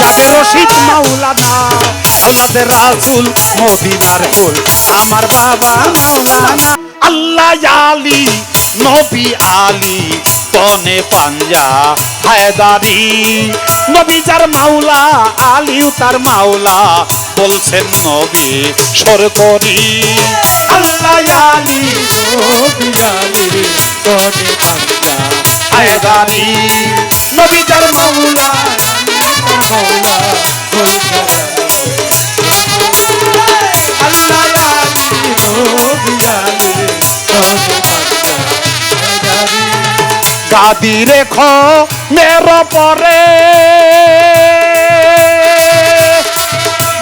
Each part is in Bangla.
যাবে রশিদ মাওলানা আল্লাহদের রাসূল মদিনার কুল, আমার বাবা মাওলানা। আল্লাহ আলী, নবী আলী তনে পাঞ্জা, হায়দারি। নবী যার মাওলা, আলীও তার মাওলা, বলছেন নবী সরকরি আল্লাহ আলী, নবী আলী তনে পাঞ্জা, হায়দারি। নবী যার মাওলা গাদি রেখো মের পরে।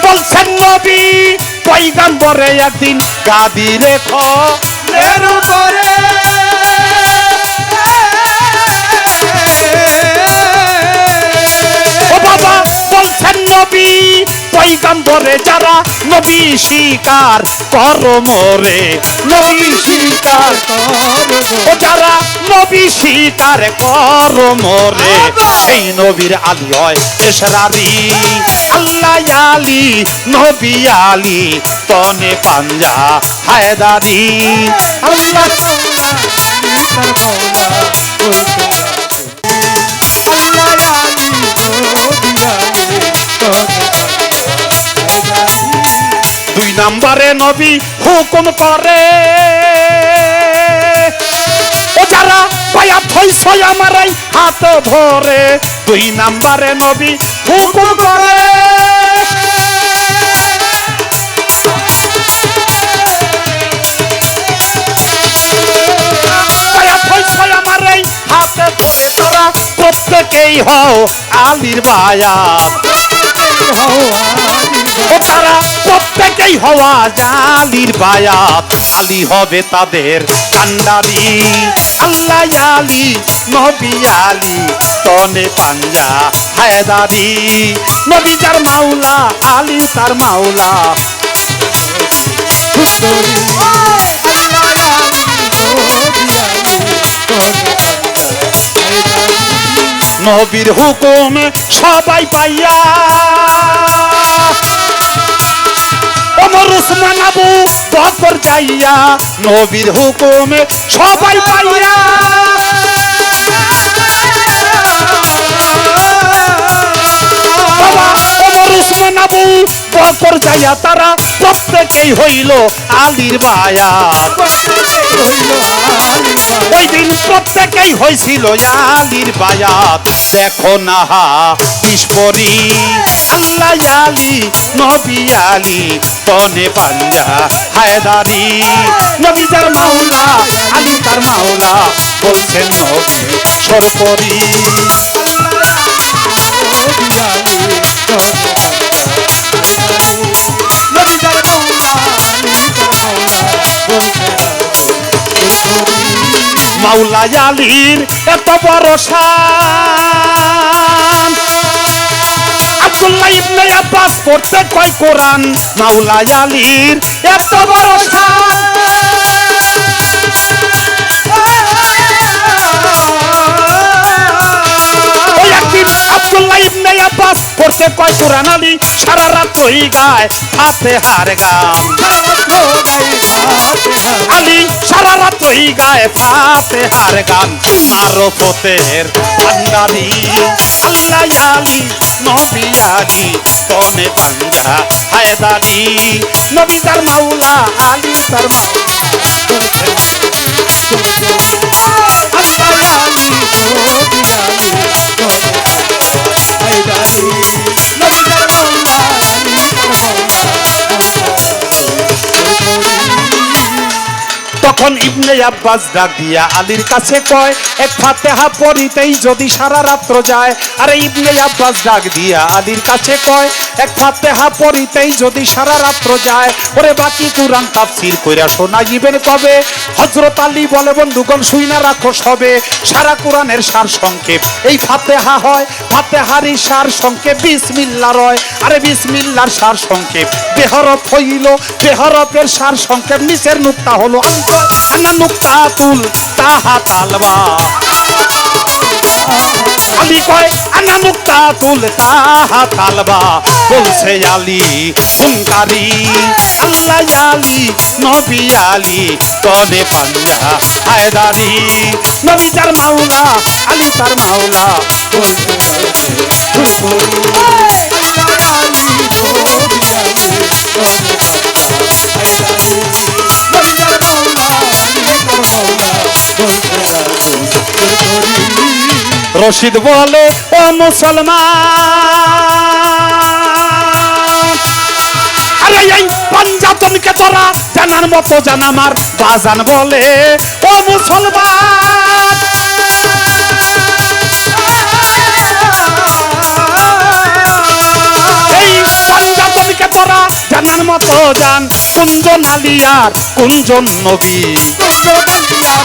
বলছেন নবী পৈগাম্বরে একদিন গাদি রেখো মের পরে। পৈগাম্বরে যারা নবী স্বীকার কর মোরে নবী স্বীকার ও যারা নবী স্বীকার কর মোরে সেই নবীর আলী হয় এসরারি আল্লাহ আলী নবী আলী তনে পাঞ্জা হায়দারি। আল্লাহ! নবী হুকুম করে। ও যারা পায়া থইছ আমার এই হাত ধরে, দুই নম্বরে নবী হুকুম করে। প্রত্যেকেই হও আলির বায়াত। ও তারা প্রত্যেকেই হওয়া জালির বায়াত আলী হবে তাদের কান্ডারি। আল্লাহ আলী, নবী আলী, তনে পাঞ্জা হায়দারি। নবী যার মাওলা, আলী তার মাওলা। নবীর হুকুম সবাই পাইয়া। অমর উসমান আবু বকর যাইয়া নবীর হুকুমে সবাই পাইয়া বকর যাইয়া তারা প্রত্যেকেই হইল আলীর বায়াত ওই দিন প্রত্যেকেই হয়েছিল আলীর বায়াত দেখো না হা বিস্ফোরি আল্লাহ আলী, নবী আলী তনে পাঞ্জা, হায়দারি। নবী যার মাওলা, আলী তার মাওলা, বলছেন নবী সরপরি আলীর এত বড় শান। আব্দুল্লাহ ইবনে আব্বাস পড়তে কয় কোরআন মাওলা আলীর এত বড় শান। আব্বাস পড়তে কয় কোরআন আলী সারা রাত রই গায়, হাতে হার গান আলী, সারা রাত রই গায়ে ফাতে হার গান মারো ফতের ভান্ডারি আল্লাহ আলী, নবী আলী তনে পাঞ্জা হায়দারি নবী তার মাওলা, আলী তার আল্লাহ আলী নবী মাওলা তখন ইবনে আব্বাস ডাক দিয়া আলীর কাছে কয়, এক ফাতেহা পড়িতেই যদি সারা রাত্র যায়। আরে ইবনে আব্বাস ডাক দিয়া আলীর কাছে কয় এক ফাতেহা পড়িতেই যদি সারা রাত্র যায়, ওরে বাকি কুরআন তাফসীর কইরা শোনাইবেন কবে? হযরত আলী বলে, বন্ধুগণ, শুই না, রাখো সবে। সারা কোরআনের সার সংক্ষেপ। এই ফাতেহা হয় ফাতেহারি সার সংক্ষেপ। বিসমিল্লাহ রয়। আরে বিসমিল্লার সার সংক্ষেপ। বেহরফ হইল বেহরফের সার সংক্ষেপ। নিচের নুক্তা হলো আন্ত আন্না নুক্তা তুল তাহা তালবা নবী কয় আনা নুক্তা তুলতা তালবা বলছে আলী হুঙ্কারি আল্লাহ আলী নবী আলী কনে পান্না হায়দারি নবী তার মাওলা আলী তার মাওলা বলছে রশিদ বলে, ও মুসলমান। আরে এই পাঞ্জাতনকে তোরা জানার মতো জান আমার বাজান বলে, ও মুসলমান। এই পাঞ্জাতনকে তোরা জানার মতো জান কুঞ্জন আলিয়ার কুঞ্জন নবী। কুঞ্জন আলিয়ার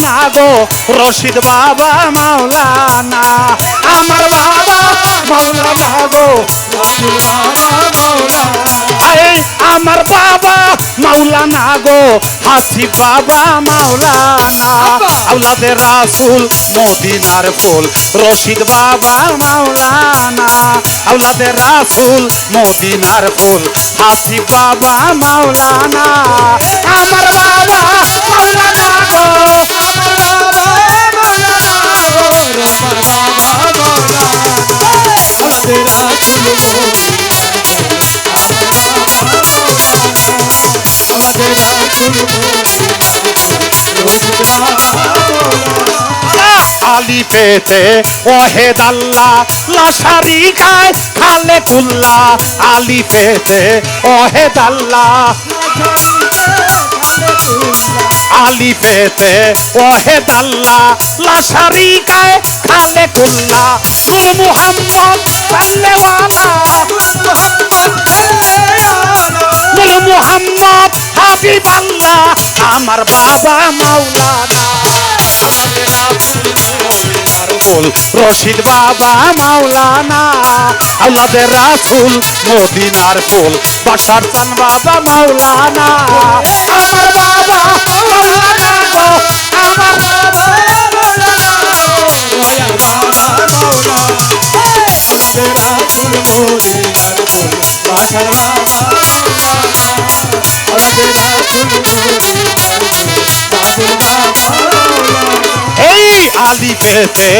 বাবা মাওলানা গো রশিদ বাবা মাওলানা। আমার বাবা মাওলানা গো এই আমার বাবা মাওলানা গো হাসি বাবা মাওলানা। আউলাদের রাসুল মদিনার ফুল রশিদ বাবা মাওলানা। আউলাদের রাসুল মদিনার ফুল হাসি বাবা মাওলানা। আমার বাবা মাওলানা গো আলি পেতে ওহেদ আল্লাহ, লাশারি খায় খালে কুল্লা। আলি পেতে ওহেদ আল্লাহ, আলি পেতে ওহেদ আল্লাহ, লাশারি খায় খালে কুল্লা। মুহাম্মদ সাল্লেওয়ালা নূর মুহাম্মদ হাবিব আল্লাহ আমার বাবা মাওলানা। ফুল রশিদ বাবা মাওলানা। আমাদের রাসূল, মদিনার ফুল, বাসার চান বাবা মাওলানা। এই আলি পেতে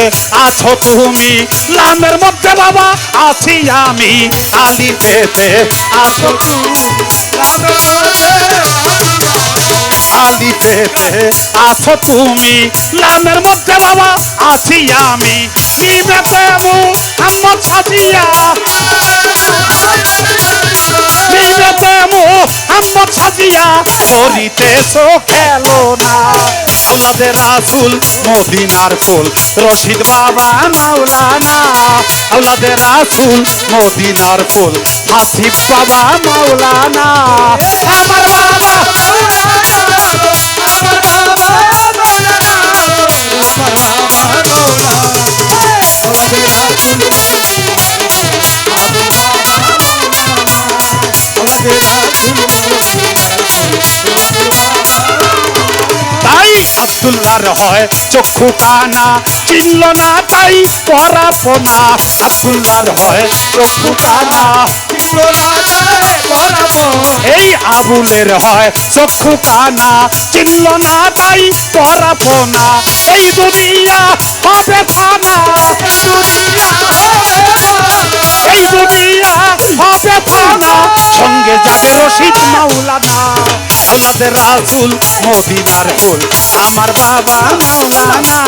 আছো তুমি, লামের মধ্যে বাবা, আছি আমি। আলি পেতে আছো তুমি আলি পেতে আছো তুমি, লামের মধ্যে বাবা, আছি আমি। নিবেতে মু আমার সাজিয়া। আমার সাজিয়া করিতেছো খেলো না আল্লাদের রাসুল, মদিনার ফুল। রশিদ বাবা, মাওলানা। আল্লাদের রাসুল, মদিনার ফুল। হাসিব বাবা, মাওলানা। আমার বাবা তাই আব্দুল্লাহর হয় চক্ষু কানা চিনল না তাই পরাপনা আব্দুল্লাহর হয় চক্ষু কানা এই আবুলের হয় চক্ষু কানা চিনল না তাই পরাপনা। এই দুনিয়া হবে ফানা। এই দুনিয়া হবে ফানা। সঙ্গে যাবে রশিদ মাওলানা। আল্লাদের রাসুল, মদিনার ফুল। আমার বাবা মাওলানা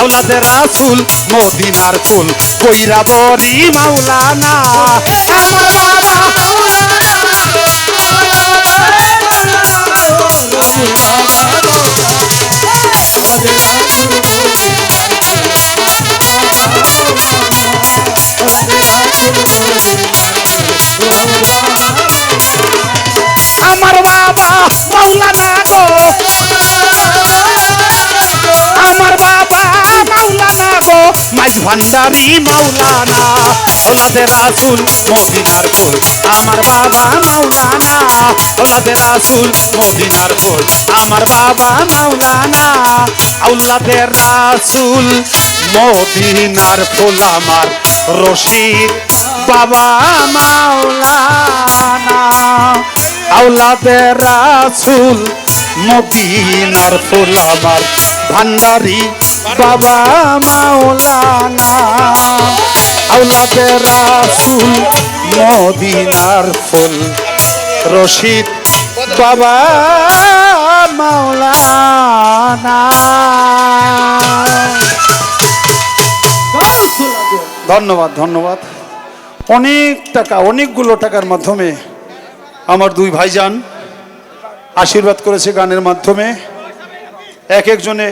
আউলাদের রাসুল, মদিনার ফুল। কইরা বরি মাওলানা, আমার বাবা মাইজ ভান্ডারি মাওলানা ওলাদে রাসুল মদিনার ফুল আমার বাবা মাওলানা ওলাদে রাসুল মদিনার ফুল আমার বাবা মাওলানা, আউলাদে রাসুল মদিনার ফুল আমার রশিদ। বাবা মাওলানা, আউলাদে রাসুল মদিনার ফুল আমার ভান্ডারি। বাবা মাওলানা আউলাদে রাসুল, মদিনার ফুল। রশিদ বাবা, মাওলানা। ধন্যবাদ ধন্যবাদ। অনেক টাকা, অনেকগুলো টাকার মাধ্যমে আমার দুই ভাইজান আশীর্বাদ করেছে গানের মাধ্যমে। এক একজনে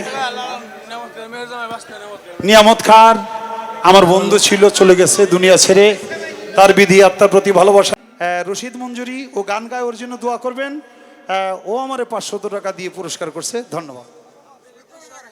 নিয়ামত খান আমার বন্ধু ছিল, চলে গেছে দুনিয়া ছেড়ে। তার বিধি, আত্মার প্রতি ভালোবাসা। রশিদ মঞ্জুরি, ও গান গায় ওর জন্য দোয়া করবেন। ও আমার পাঁচশত টাকা দিয়ে পুরস্কার করছে। ধন্যবাদ।